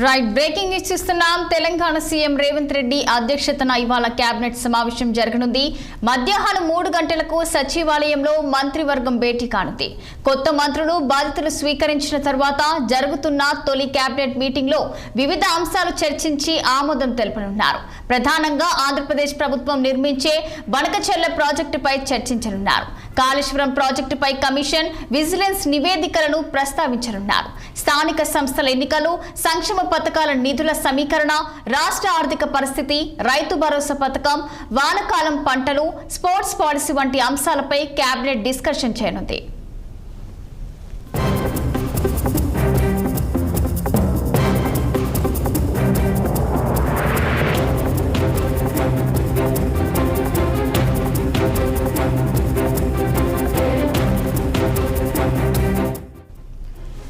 Right breaking news చూస్తున్నాం. Telangana CM Revanth Reddy అధ్యక్షతన ఇవాళ కేబినెట్ సమావేశం జరగనుంది. మధ్యాహ్నం మూడు గంటలకు సచివాలయంలో మంత్రివర్గం భేటీ కానుంది. కొత్త మంత్రులు బాధ్యతలు స్వీకరించిన తర్వాత జరుగుతున్న తొలి కేబినెట్ మీటింగ్లో వివిధ అంశాలు చర్చించి ఆమోదం తెలపనున్నారు. ప్రధానంగా ఆంధ్రప్రదేశ్ ప్రభుత్వం నిర్మించే బనకచెర్ల ప్రాజెక్టుపై చర్చించనున్నారు. కాళేశ్వరం ప్రాజెక్టుపై కమిషన్ విజిలెన్స్ నివేదికలను ప్రస్తావించనున్నారు. స్థానిక సంస్థల ఎన్నికలు సంక్షేమ పథకాల నిధుల సమీకరణ రాష్ట్ర ఆర్థిక పరిస్థితి రైతు భరోసా పథకం వానకాలం పంటలు స్పోర్ట్స్ పాలసీ వంటి అంశాలపై కేబినెట్ డిస్కషన్ చేయనుంది.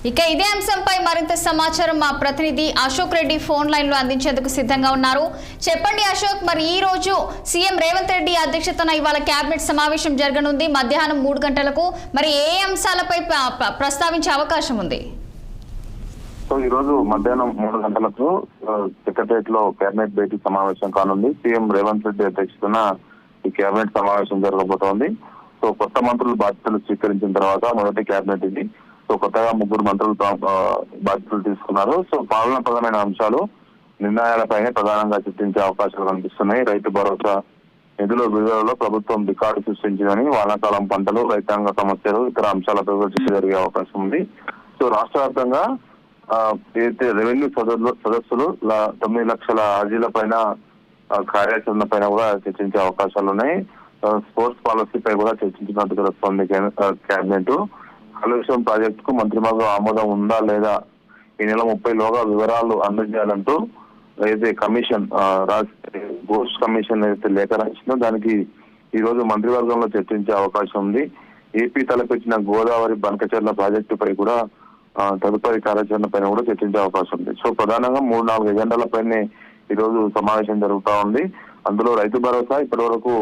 ఇక ఇదే అంశంపై మరింత సమాచారం మా ప్రతినిధి అశోక్ రెడ్డి ఫోన్ లైన్లో అందించేందుకు సిద్ధంగా ఉన్నారు. చెప్పండి అశోక్ మరి ఈ రోజు సీఎం రేవంత్ రెడ్డి అధ్యక్షతన ఇవాళ కేబినెట్ సమావేశం జరగనుంది మధ్యాహ్నం మూడు గంటలకు. మరి ఏ అంశాలపై ప్రస్తావించే అవకాశం ఉంది? సో ఈ రోజు మధ్యాహ్నం మూడు గంటలకు సెక్రటరియట్లో కేబినెట్ భేటీ సమావేశం కానుంది. సీఎం రేవంత్ రెడ్డి అధ్యక్షతన ఈ కేబినెట్ సమావేశం జరగబోతోంది. సో కొత్త మంత్రులు బాధ్యతలు స్వీకరించిన తర్వాత మొదటి కేబినెట్ ఇది. సో కొత్తగా ముగ్గురు మంత్రులు బాధ్యతలు తీసుకున్నారు. సో పాలనాపరమైన అంశాలు నిర్ణయాలపైనే ప్రధానంగా చర్చించే అవకాశాలు కనిపిస్తున్నాయి. రైతు భరోసా నిధుల విడుదలలో ప్రభుత్వం రికార్డు సృష్టించిందని వానాకాలం పంటలు రైతాంగ సమస్యలు ఇతర అంశాలపై చర్చ జరిగే అవకాశం ఉంది. సో రాష్ట్ర వ్యాప్తంగా ఏదైతే రెవెన్యూ సదస్సులు సదస్సులు తొమ్మిది లక్షల అర్జీల పైన కార్యాచరణ పైన కూడా చర్చించే అవకాశాలు ఉన్నాయి. స్పోర్ట్స్ పాలసీపై కూడా చర్చించినట్టు తెలుస్తోంది కేబినెట్ కాళేశ్వరం ప్రాజెక్టుకు మంత్రివర్గం ఆమోదం ఉందా లేదా? ఈ నెల ముప్పై లోగా వివరాలు అందజేయాలంటూ అయితే కమిషన్ ఆ, రాజ్- గోస్ట్ కమిషన్ అయితే లేఖ రాసిందో దానికి ఈ రోజు మంత్రివర్గంలో చర్చించే అవకాశం ఉంది. ఏపీ తలపెట్టిన గోదావరి బనకచర్ల ప్రాజెక్టుపై కూడా తదుపరి కార్యాచరణ పైన కూడా చర్చించే అవకాశం ఉంది. సో ప్రధానంగా మూడు నాలుగు ఎజెండాల పైనే ఈ రోజు సమావేశం జరుగుతా ఉంది. అందులో రైతు భరోసా ఇప్పటి వరకు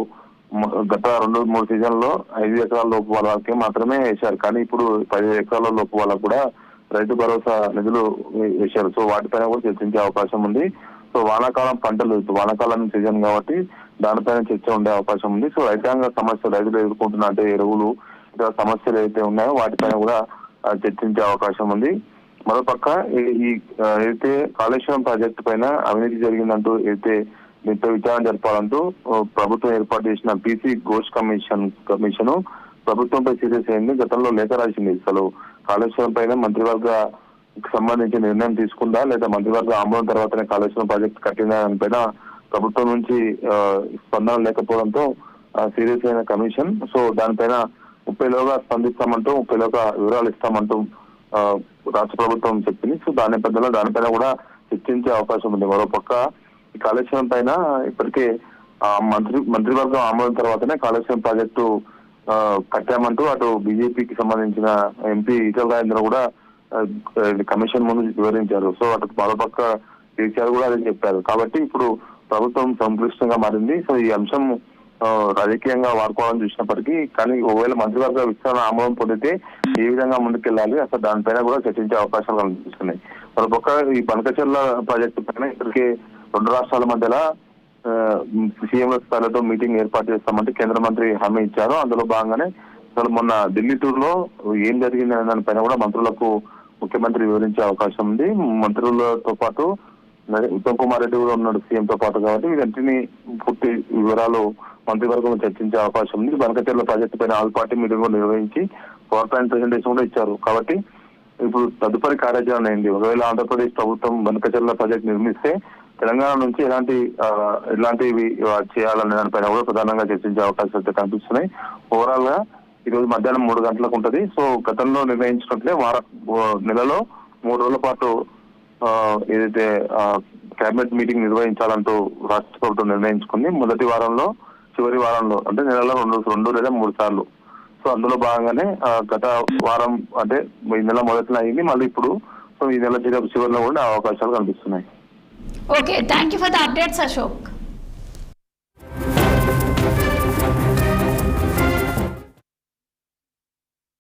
గత రెండు మూడు సీజన్లో ఐదు ఎకరాల లోపు వాళ్ళకి మాత్రమే వేశారు. కానీ ఇప్పుడు పది ఎకరాల లోపు వాళ్ళకు కూడా రైతు భరోసా నిధులు వేశారు. సో వాటిపైన కూడా చర్చించే అవకాశం ఉంది. సో వానాకాలం పంటలు వానాకాలం సీజన్ కాబట్టి దానిపైన చర్చ ఉండే అవకాశం ఉంది. సో రైతాంగ సమస్యలు రైతులు ఎదుర్కొంటున్న అంటే ఎరువులు ఇతర సమస్యలు ఏవైతే ఉన్నాయో వాటిపైన కూడా చర్చించే అవకాశం ఉంది. మరోపక్క ఈ- ఈ ఏదైతే కాళేశ్వరం ప్రాజెక్టు పైన అవినీతి జరిగిందంటూ అయితే దీంతో విచారణ జరపాలంటూ ప్రభుత్వం ఏర్పాటు చేసిన పీసీ ఘోష్ కమిషన్ కమిషన్ ప్రభుత్వంపై సీరియస్ అయింది గతంలో లేఖ రాసింది. అసలు కాళేశ్వరం పైన మంత్రివర్గ సంబంధించి నిర్ణయం తీసుకుందా లేదా మంత్రివర్గ ఆమోదం తర్వాతనే కాళేశ్వరం ప్రాజెక్ట్ కట్టిన దానిపైన ప్రభుత్వం నుంచి స్పందన లేకపోవడంతో సీరియస్ అయిన కమిషన్. సో దానిపైన ముప్పైలోగా స్పందిస్తామంటూ ముప్పైలోగా వివరాలు ఇస్తామంటూ రాష్ట్ర ప్రభుత్వం చెప్పింది. సో దాని పెద్దలో దానిపైన కూడా చర్చించే అవకాశం ఉంది. మరోపక్క పక్క కాళేశ్వరం పైన ఇప్పటికే ఆ, మంత్రి మంత్రివర్గం ఆమోదం తర్వాతనే కాళేశ్వరం ప్రాజెక్టు కట్టామంటూ అటు బీజేపీకి సంబంధించిన ఎంపీ ఈటల రాజేంద్ర కూడా కమిషన్ ముందు వివరించారు. సో అటు మరోపక్క కేసీఆర్ కూడా అదే చెప్పారు. కాబట్టి ఇప్పుడు ప్రభుత్వం సంక్లిష్టంగా మారింది. సో ఈ అంశం రాజకీయంగా వాడుకోవాలని చూసినప్పటికీ కానీ ఒకవేళ మంత్రివర్గ విస్తరణ ఆమోదం పొందితే ఏ విధంగా ముందుకెళ్ళాలి? అసలు దానిపైన కూడా చర్చించే అవకాశాలు కనిపిస్తున్నాయి. మరొక ఈ బనకచెర్ల ప్రాజెక్టు పైన ఇప్పటికే రెండు రాష్ట్రాల మధ్యలో సీఎంల స్థాయిలతో మీటింగ్ ఏర్పాటు చేస్తామంటే కేంద్ర మంత్రి హామీ ఇచ్చారు. అందులో భాగంగానే అసలు మొన్న ఢిల్లీ టూర్లో ఏం జరిగింది అనే దానిపైన కూడా మంత్రులకు ముఖ్యమంత్రి వివరించే అవకాశం ఉంది. మంత్రులతో పాటు ఉత్తమ్ కుమార్ రెడ్డి కూడా ఉన్నాడు సీఎం తో పాటు కాబట్టి వీటన్నిటిని పూర్తి వివరాలు మంత్రివర్గం చర్చించే అవకాశం ఉంది. బనకచెర్ల ప్రాజెక్టు పైన ఆల్ పార్టీ మీటింగ్ కూడా నిర్వహించి పవర్ పాయింట్ ప్రజెంటేషన్ కూడా ఇచ్చారు. కాబట్టి ఇప్పుడు తదుపరి కార్యాచరణ అయింది ఒకవేళ ఆంధ్రప్రదేశ్ ప్రభుత్వం బనకచర్ల ప్రాజెక్ట్ నిర్మిస్తే తెలంగాణ నుంచి ఎలాంటి ఎలాంటివి చేయాలనే దానిపైన కూడా ప్రధానంగా చర్చించే అవకాశాలు అయితే కనిపిస్తున్నాయి. ఓవరాల్గా ఈ రోజు మధ్యాహ్నం మూడు గంటలకు ఉంటది. సో గతంలో నిర్ణయించినట్లే వార నెలలో మూడు రోజుల పాటు ఏదైతే కేబినెట్ మీటింగ్ నిర్వహించాలంటూ రాష్ట్ర ప్రభుత్వం నిర్ణయించుకుంది. మొదటి వారంలో చివరి వారంలో అంటే నెలలో రెండు రెండు లేదా మూడు సార్లు. సో అందులో భాగంగానే గత వారం అంటే ఈ నెల మొదటిన అయింది. మళ్ళీ ఇప్పుడు సో ఈ నెల చివరిలో కూడా అవకాశాలు కనిపిస్తున్నాయి. Okay, thank you for the updates, Ashok.